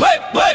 Bye, bye.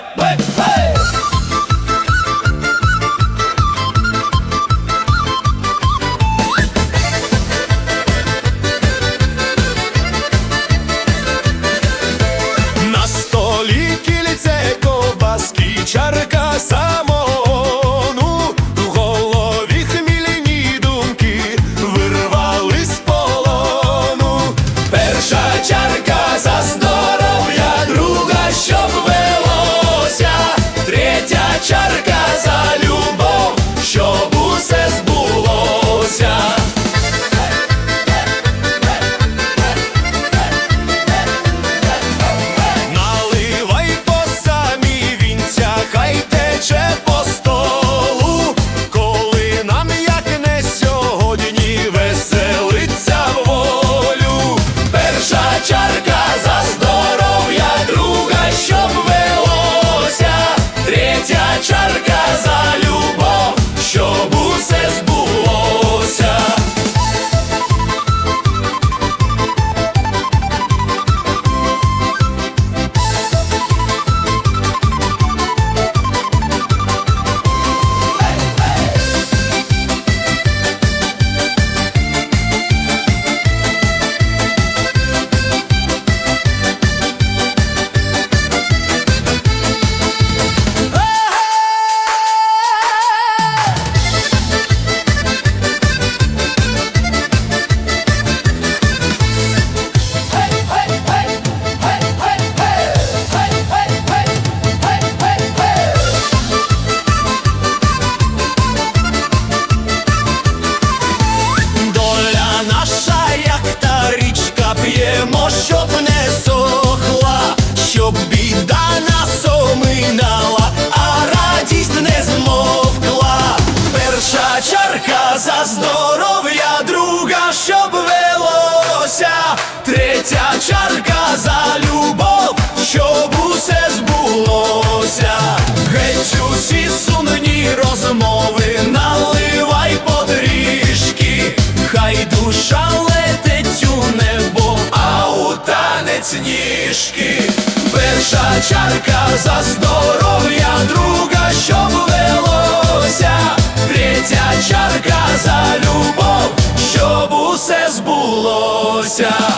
щоб біда насомина. чарка за здоров'я друга, щоб велося, третя чарка за любов, щоб усе збулося.